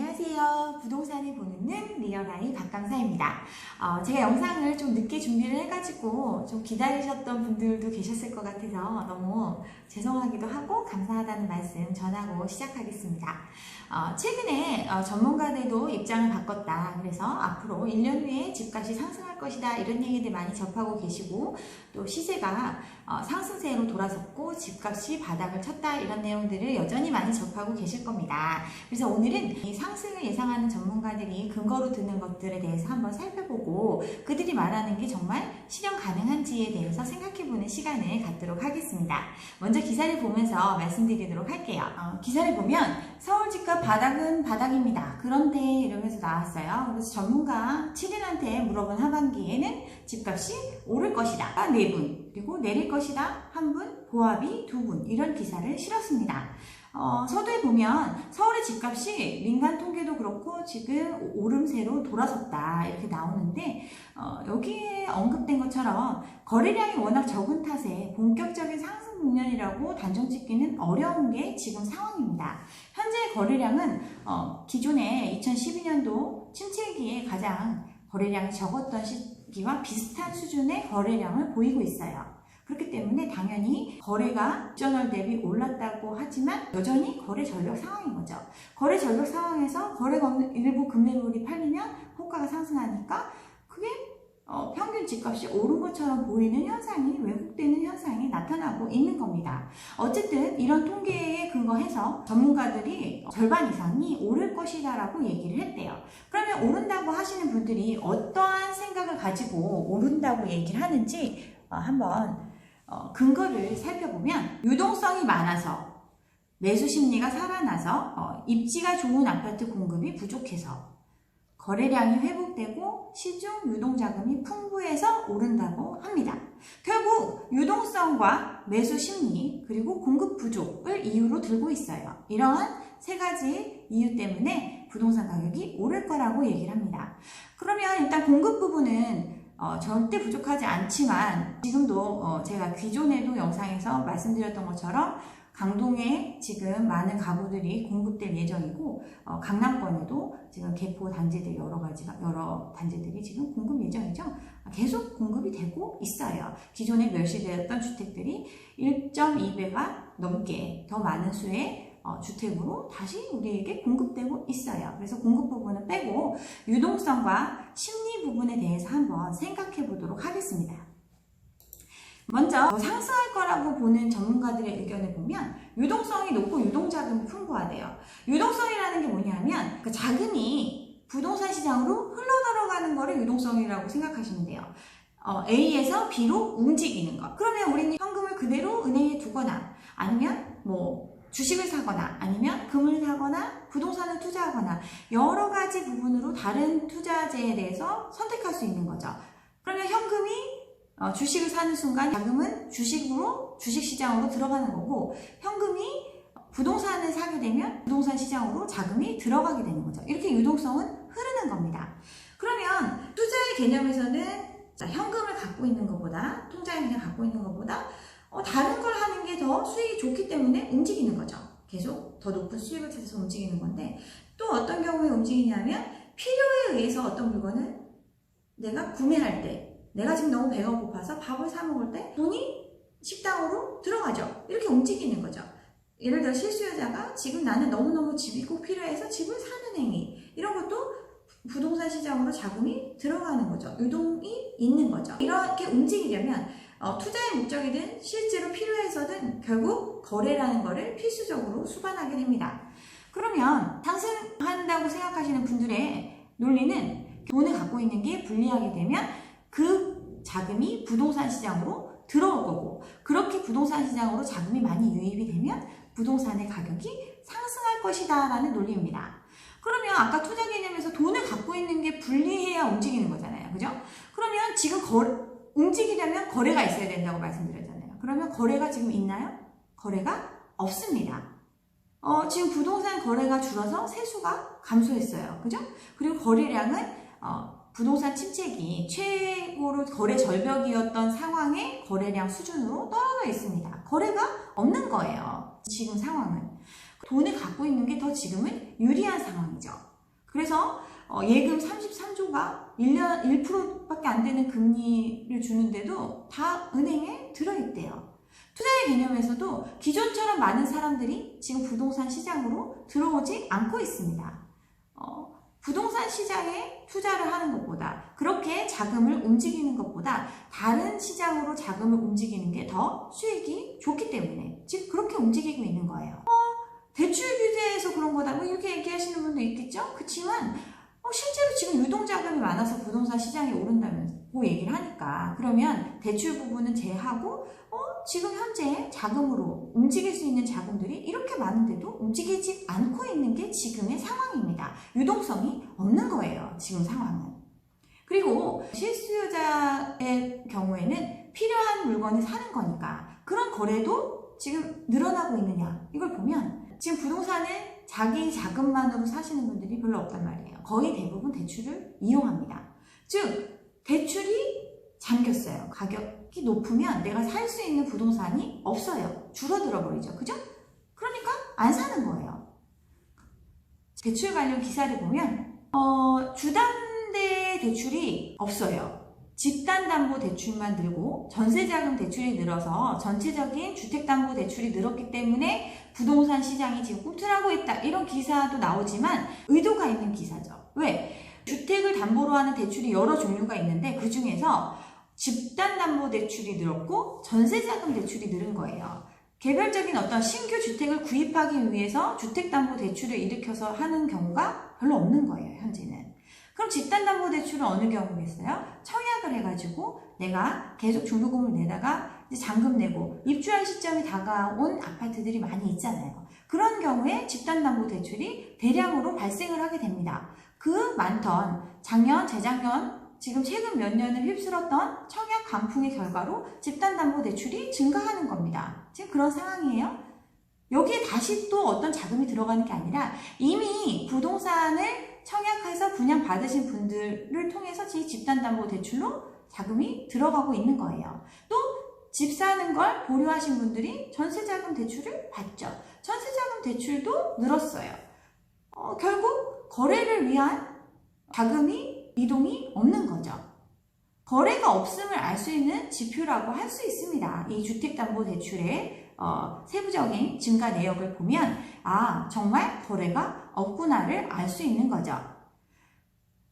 안녕하세요. 부동산을 보는 눈 리얼아이 박강사입니다. 어, 제가 영상을 좀 늦게 준비를 해가지고 좀 기다리셨던 분들도 계셨을 것 같아서 너무 죄송하기도 하고 감사하다는 말씀 전하고 시작하겠습니다. 어, 최근에 어, 전문가들도 입장을 바꿨다. 그래서 앞으로 1년 후에 집값이 상승할 것이다. 이런 얘기들 많이 접하고 계시고 또 시세가 어, 상승세로 돌아섰고 집값이 바닥을 쳤다. 이런 내용들을 여전히 많이 접하고 계실 겁니다. 그래서 오늘은 이 상승을 예상하는 전문가들이 근거로 드는 것들에 대해서 한번 살펴보고 그들이 말하는 게 정말 실현 가능한지에 대해서 생각해보는 시간을 갖도록 하겠습니다. 먼저 기사를 보면서 말씀드리도록 할게요. 어, 기사를 보면 서울 집값 바닥은 바닥입니다. 그런데 이러면서 나왔어요. 그래서 전문가 7인한테 물어본 하반기에는 집값이 오를 것이다. 아, 4분. 그리고 내릴 것이다. 한 분, 보합이 두 분. 이런 기사를 실었습니다. 어, 서두에 보면 서울의 집값이 민간 통계도 그렇고 지금 오름세로 돌아섰다 이렇게 나오는데 어, 여기에 언급된 것처럼 거래량이 워낙 적은 탓에 본격적인 상승 국면이라고 단정 짓기는 어려운 게 지금 상황입니다. 현재 거래량은 어, 기존의 2012년도 침체기에 가장 거래량이 적었던 시기와 비슷한 수준의 거래량을 보이고 있어요. 그렇기 때문에 당연히 거래가 전월 대비 올랐다고 하지만 여전히 거래 전력 상황인 거죠. 거래 전력 상황에서 없는 일부 금매물이 팔리면 호가가 상승하니까 그게 어, 평균 집값이 오른 것처럼 보이는 현상이 왜곡되는 현상이 나타나고 있는 겁니다. 어쨌든 이런 통계에 근거해서 전문가들이 절반 이상이 오를 것이다 라고 얘기를 했대요. 그러면 오른다고 하시는 분들이 어떠한 생각을 가지고 오른다고 얘기를 하는지 어, 한번 어, 근거를 살펴보면 유동성이 많아서 매수 심리가 살아나서 어, 입지가 좋은 아파트 공급이 부족해서 거래량이 회복되고 시중 유동 자금이 풍부해서 오른다고 합니다. 결국 유동성과 매수 심리 그리고 공급 부족을 이유로 들고 있어요. 이러한 세 가지 이유 때문에 부동산 가격이 오를 거라고 얘기를 합니다. 그러면 일단 공급 부분은 어, 절대 부족하지 않지만 지금도 어, 제가 기존에도 영상에서 말씀드렸던 것처럼 강동에 지금 많은 가구들이 공급될 예정이고 어, 강남권에도 지금 개포 단지들 여러 가지가 여러 단지들이 지금 공급 예정이죠. 계속 공급이 되고 있어요. 기존에 멸시되었던 주택들이 1.2배가 넘게 더 많은 수의 어, 주택으로 다시 우리에게 공급되고 있어요. 그래서 공급 부분은 빼고 유동성과 심리 부분에 대해서 한번 생각해 보도록 하겠습니다. 먼저 상승할 거라고 보는 전문가들의 의견을 보면 유동성이 높고 유동자금이 풍부하대요. 유동성이라는 게 뭐냐면 그 자금이 부동산 시장으로 흘러 들어가는 거를 유동성이라고 생각하시면 돼요. 어, A에서 B로 움직이는 것. 그러면 우리는 현금을 그대로 은행에 두거나 아니면 뭐 주식을 사거나 아니면 금을 사거나 부동산을 투자하거나 여러 가지 부분으로 다른 투자재에 대해서 선택할 수 있는 거죠. 그러면 현금이 어, 주식을 사는 순간 자금은 주식으로 주식 시장으로 들어가는 거고 현금이 부동산을 사게 되면 부동산 시장으로 자금이 들어가게 되는 거죠. 이렇게 유동성은 흐르는 겁니다. 그러면 투자의 개념에서는 자, 현금을 갖고 있는 것보다 통장에 그냥 갖고 있는 것보다 어, 다른 걸 하는 게 더 수익이 좋기 때문에 움직이는 거죠. 계속 더 높은 수익을 찾아서 움직이는 건데 또 어떤 경우에 움직이냐면 필요에 의해서 어떤 물건을 내가 구매할 때 내가 지금 너무 배가 고파서 밥을 사 먹을 때 돈이 식당으로 들어가죠. 이렇게 움직이는 거죠. 예를 들어 실수요자가 지금 나는 너무너무 집이 꼭 필요해서 집을 사는 행위 이런 것도 부동산 시장으로 자금이 들어가는 거죠. 유동이 있는 거죠. 이렇게 움직이려면 어, 투자의 목적이든 실제로 필요해서든 결국 거래라는 거를 필수적으로 수반하게 됩니다. 그러면 상승한다고 생각하시는 분들의 논리는 돈을 갖고 있는 게 불리하게 되면 그 자금이 부동산 시장으로 들어올 거고 그렇게 부동산 시장으로 자금이 많이 유입이 되면 부동산의 가격이 상승할 것이다 라는 논리입니다. 그러면 아까 투자 개념에서 돈을 갖고 있는 게 불리해야 움직이는 거잖아요. 그죠? 그러면 지금 거, 움직이려면 거래가 있어야 된다고 말씀드렸잖아요. 그러면 거래가 지금 있나요? 거래가 없습니다. 어, 지금 부동산 거래가 줄어서 세수가 감소했어요. 그죠? 그리고 거래량은 어, 부동산 침체기 최고로 거래 절벽이었던 상황의 거래량 수준으로 떨어져 있습니다. 거래가 없는 거예요. 지금 상황은. 돈을 갖고 있는 게 더 지금은 유리한 상황이죠. 그래서 어, 예금 33조가 1년 1%밖에 안 되는 금리를 주는데도 다 은행에 들어있대요. 투자의 개념에서도 기존처럼 많은 사람들이 지금 부동산 시장으로 들어오지 않고 있습니다. 어, 부동산 시장에 투자를 하는 것보다 그렇게 자금을 움직이는 것보다 다른 시장으로 자금을 움직이는 게 더 수익이 좋기 때문에 지금 그렇게 움직이고 있는 거예요. 어, 대출 규제에서 그런 거다 뭐 이렇게 얘기하시는 분도 있겠죠. 그렇지만 어, 실제로 지금 유동 자금이 많아서 부동산 시장이 오른다고 얘기를 하니까 그러면 대출 부분은 제하고 어, 지금 현재 자금으로 움직일 수 있는 자금들이 이렇게 많은데도 움직이지 않고 있는 게 지금의 상황입니다. 유동성이 없는 거예요. 지금 상황은. 그리고 실수요자의 경우에는 필요한 물건을 사는 거니까 그런 거래도 지금 늘어나고 있느냐 이걸 보면 지금 부동산을 자기 자금만으로 사시는 분들이 별로 없단 말이에요. 거의 대부분 대출을 이용합니다. 즉 대출이 잠겼어요. 가격이 높으면 내가 살 수 있는 부동산이 없어요. 줄어들어 버리죠. 그죠? 그러니까 안 사는 거예요. 대출 관련 기사를 보면 어, 주담대 대출이 없어요. 집단담보대출만 늘고 전세자금 대출이 늘어서 전체적인 주택담보대출이 늘었기 때문에 부동산 시장이 지금 꿈틀하고 있다 이런 기사도 나오지만 의도가 있는 기사죠. 왜? 주택을 담보로 하는 대출이 여러 종류가 있는데 그 중에서 집단담보대출이 늘었고 전세자금 대출이 늘은 거예요. 개별적인 어떤 신규 주택을 구입하기 위해서 주택담보대출을 일으켜서 하는 경우가 별로 없는 거예요, 현재는. 그럼 집단담보대출은 어느 경우겠어요? 청약을 해가지고 내가 계속 중도금을 내다가 이제 잔금 내고 입주할 시점이 다가온 아파트들이 많이 있잖아요. 그런 경우에 집단담보대출이 대량으로 발생을 하게 됩니다. 그 많던 작년, 재작년, 지금 최근 몇 년을 휩쓸었던 청약 강풍의 결과로 집단담보대출이 증가하는 겁니다. 지금 그런 상황이에요. 여기에 다시 또 어떤 자금이 들어가는 게 아니라 이미 부동산을 청약해서 분양 받으신 분들을 통해서 집단담보대출로 자금이 들어가고 있는 거예요. 또 집 사는 걸 보류하신 분들이 전세자금 대출을 받죠. 전세자금 대출도 늘었어요. 어, 결국 거래를 위한 자금이 이동이 없는 거죠. 거래가 없음을 알 수 있는 지표라고 할 수 있습니다. 이 주택담보대출의 어, 세부적인 증가 내역을 보면 아 정말 거래가 없구나를 알 수 있는 거죠.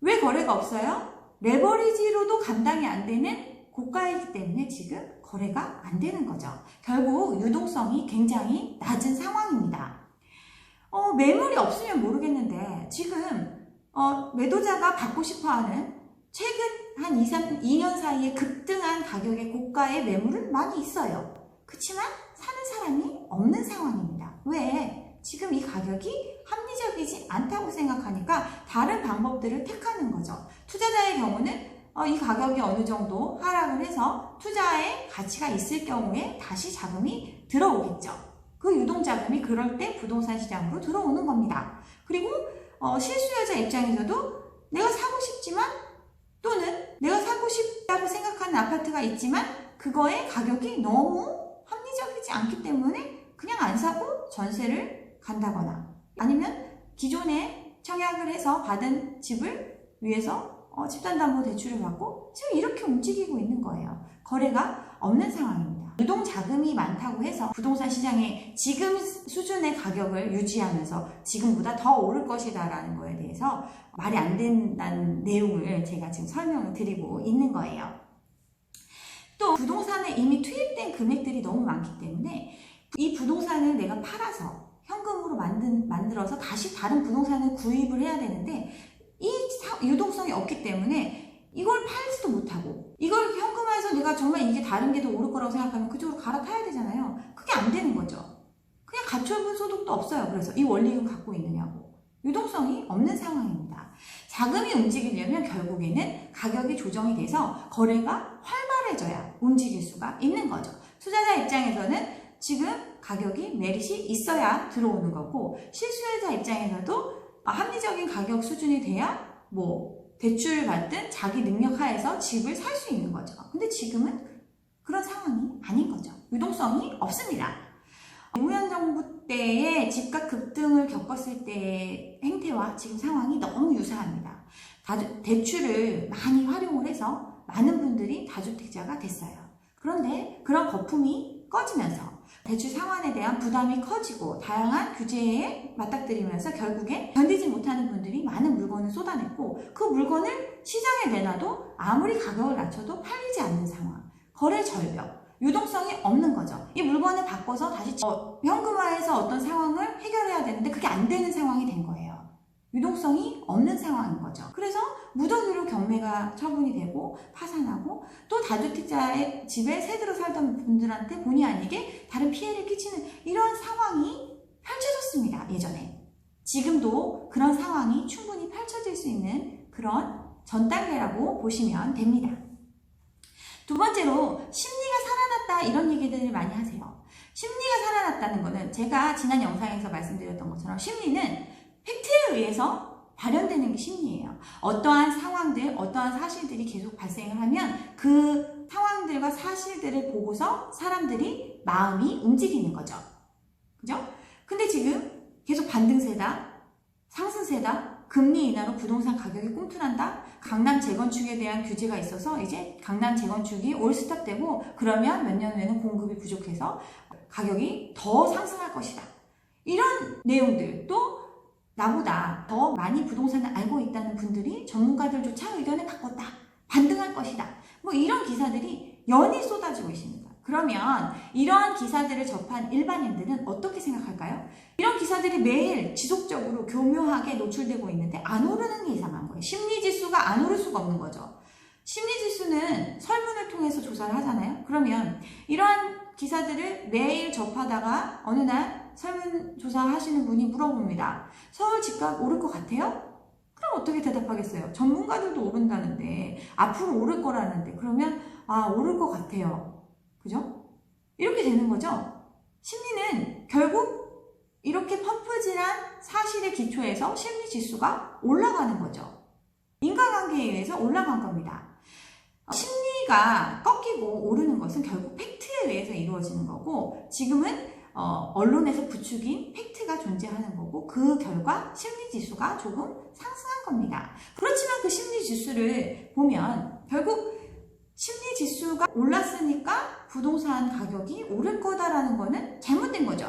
왜 거래가 없어요? 레버리지로도 감당이 안 되는 고가이기 때문에 지금 거래가 안 되는 거죠. 결국 유동성이 굉장히 낮은 상황입니다. 어, 매물이 없으면 모르겠는데 지금 어, 매도자가 받고 싶어하는 최근 한 2, 3, 2년 사이에 급등한 가격의 고가의 매물은 많이 있어요. 그렇지만 사는 사람이 없는 상황입니다. 왜? 지금 이 가격이 합 리적이지 않다고 생각하니까 다른 방법들을 택하는 거죠. 투자자의 경우는 어, 이 가격이 어느 정도 하락을 해서 투자의 가치가 있을 경우에 다시 자금이 들어오겠죠. 그 유동 자금이 그럴 때 부동산 시장으로 들어오는 겁니다. 그리고 어, 실수요자 입장에서도 내가 사고 싶지만 또는 내가 사고 싶다고 생각하는 아파트가 있지만 그거의 가격이 너무 합리적이지 않기 때문에 그냥 안 사고 전세를 간다거나 아니면 기존에 청약을 해서 받은 집을 위해서 어, 집단담보대출을 받고 지금 이렇게 움직이고 있는 거예요. 거래가 없는 상황입니다. 유동 자금이 많다고 해서 부동산 시장에 지금 수준의 가격을 유지하면서 지금보다 더 오를 것이다 라는 거에 대해서 말이 안 된다는 내용을 제가 지금 설명을 드리고 있는 거예요. 또 부동산에 이미 투입된 금액들이 너무 많기 때문에 이 부동산을 내가 팔아서 만들어서 다시 다른 부동산을 구입을 해야 되는데 이 유동성이 없기 때문에 이걸 팔지도 못하고 이걸 현금화해서 내가 정말 이게 다른 게 더 오를 거라고 생각하면 그쪽으로 갈아타야 되잖아요. 그게 안 되는 거죠. 그냥 가처분 소득도 없어요. 그래서 이 원리금 갖고 있느냐고. 유동성이 없는 상황입니다. 자금이 움직이려면 결국에는 가격이 조정이 돼서 거래가 활발해져야 움직일 수가 있는 거죠. 투자자 입장에서는 지금 가격이 메릿이 있어야 들어오는 거고 실수요자 입장에서도 합리적인 가격 수준이 돼야 뭐 대출을 받든 자기 능력 하에서 집을 살 수 있는 거죠. 근데 지금은 그런 상황이 아닌 거죠. 유동성이 없습니다. 노무현 정부 때에 집값 급등을 겪었을 때의 행태와 지금 상황이 너무 유사합니다. 다주- 대출을 많이 활용을 해서 많은 분들이 다주택자가 됐어요. 그런데 그런 거품이 꺼지면서 대출 상환에 대한 부담이 커지고 다양한 규제에 맞닥뜨리면서 결국에 견디지 못하는 분들이 많은 물건을 쏟아냈고 그 물건을 시장에 내놔도 아무리 가격을 낮춰도 팔리지 않는 상황. 거래 절벽. 유동성이 없는 거죠. 이 물건을 바꿔서 다시 어, 현금화해서 어떤 상황을 해결해야 되는데 그게 안 되는 상황이 된 거예요. 유동성이 없는 상황인 거죠. 그래서 무더기로 경매가 처분이 되고 파산하고 또 다주택자의 집에 새들어 살던 분들한테 본의 아니게 다른 피해를 끼치는 이런 상황이 펼쳐졌습니다. 예전에. 지금도 그런 상황이 충분히 펼쳐질 수 있는 그런 전 단계라고 보시면 됩니다. 두 번째로 심리가 살아났다 이런 얘기들을 많이 하세요. 심리가 살아났다는 거는 제가 지난 영상에서 말씀드렸던 것처럼 심리는 의해서 발현되는 게 심리예요. 어떠한 상황들, 어떠한 사실들이 계속 발생을 하면 그 상황들과 사실들을 보고서 사람들이 마음이 움직이는 거죠. 그죠? 근데 지금 계속 반등세다, 상승세다, 금리 인하로 부동산 가격이 꿈틀한다, 강남 재건축에 대한 규제가 있어서 이제 강남 재건축이 올스탑되고 그러면 몇 년 후에는 공급이 부족해서 가격이 더 상승할 것이다. 이런 내용들 또 나보다 더 많이 부동산을 알고 있다는 분들이 전문가들조차 의견을 바꿨다. 반등할 것이다. 뭐 이런 기사들이 연이 쏟아지고 있습니다. 그러면 이러한 기사들을 접한 일반인들은 어떻게 생각할까요? 이런 기사들이 매일 지속적으로 교묘하게 노출되고 있는데 안 오르는 게 이상한 거예요. 심리 지수가 안 오를 수가 없는 거죠. 심리 지수는 설문을 통해서 조사를 하잖아요. 그러면 이러한 기사들을 매일 접하다가 어느 날 설문조사 하시는 분이 물어봅니다. 서울 집값 오를 것 같아요? 그럼 어떻게 대답하겠어요? 전문가들도 오른다는데, 앞으로 오를 거라는데, 그러면, 아, 오를 것 같아요. 그죠? 이렇게 되는 거죠? 심리는 결국 이렇게 펌프질한 사실의 기초에서 심리 지수가 올라가는 거죠. 인과관계에 의해서 올라간 겁니다. 심리가 꺾이고 오르는 것은 결국 팩트에 의해서 이루어지는 거고, 지금은 어, 언론에서 부추긴 팩트가 존재하는 거고 그 결과 심리 지수가 조금 상승한 겁니다. 그렇지만 그 심리 지수를 보면 결국 심리 지수가 올랐으니까 부동산 가격이 오를 거다라는 거는 잘못된 거죠.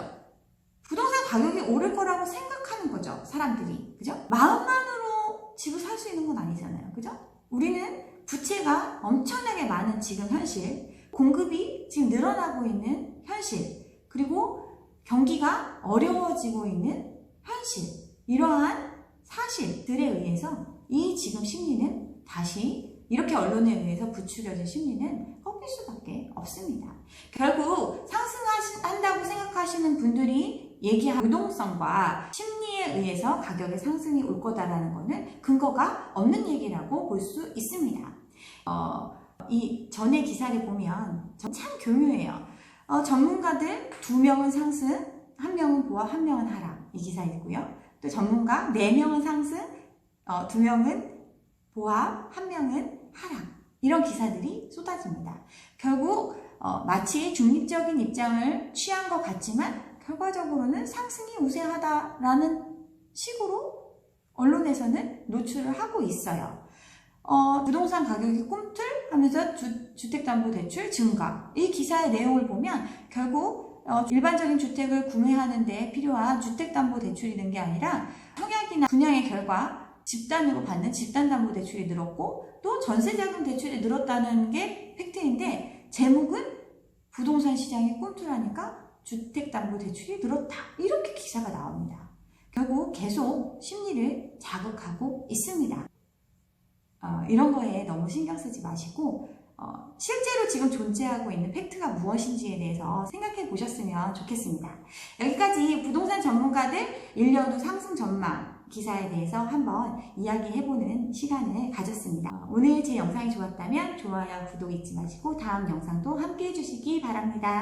부동산 가격이 오를 거라고 생각하는 거죠. 사람들이. 그죠? 마음만으로 집을 살 수 있는 건 아니잖아요. 그죠? 우리는 부채가 엄청나게 많은 지금 현실, 공급이 지금 늘어나고 있는 현실, 그리고 경기가 어려워지고 있는 현실, 이러한 사실들에 의해서 이 지금 심리는 다시 이렇게 언론에 의해서 부추겨진 심리는 꺾일 수밖에 없습니다. 결국 상승한다고 생각하시는 분들이 얘기한 유동성과 심리에 의해서 가격의 상승이 올 거다라는 것은 근거가 없는 얘기라고 볼 수 있습니다. 어, 이 전의 기사를 보면 참 교묘해요. 어, 전문가들 두 명은 상승, 한 명은 보합, 한 명은 하락. 이 기사 있고요. 또 전문가 네 명은 상승, 어, 두 명은 보합, 한 명은 하락. 이런 기사들이 쏟아집니다. 결국 어, 마치 중립적인 입장을 취한 것 같지만 결과적으로는 상승이 우세하다라는 식으로 언론에서는 노출을 하고 있어요. 어, 부동산 가격이 꿈틀하면서 주 택담보대출 증가. 이 기사의 내용을 보면 결국 어, 일반적인 주택을 구매하는 데 필요한 주택담보대출이 는게 아니라 청약이나 분양의 결과 집단으로 받는 집단담보대출이 늘었고 또 전세자금 대출이 늘었다는 게 팩트인데 제목은 부동산 시장이 꿈틀하니까 주택담보대출이 늘었다. 이렇게 기사가 나옵니다. 결국 계속 심리를 자극하고 있습니다. 어, 이런 거에 너무 신경 쓰지 마시고 어, 실제로 지금 존재하고 있는 팩트가 무엇인지에 대해서 생각해 보셨으면 좋겠습니다. 여기까지 부동산 전문가들 1년 후 상승 전망 기사에 대해서 한번 이야기해보는 시간을 가졌습니다. 어, 오늘 제 영상이 좋았다면 좋아요, 구독 잊지 마시고 다음 영상도 함께 해주시기 바랍니다.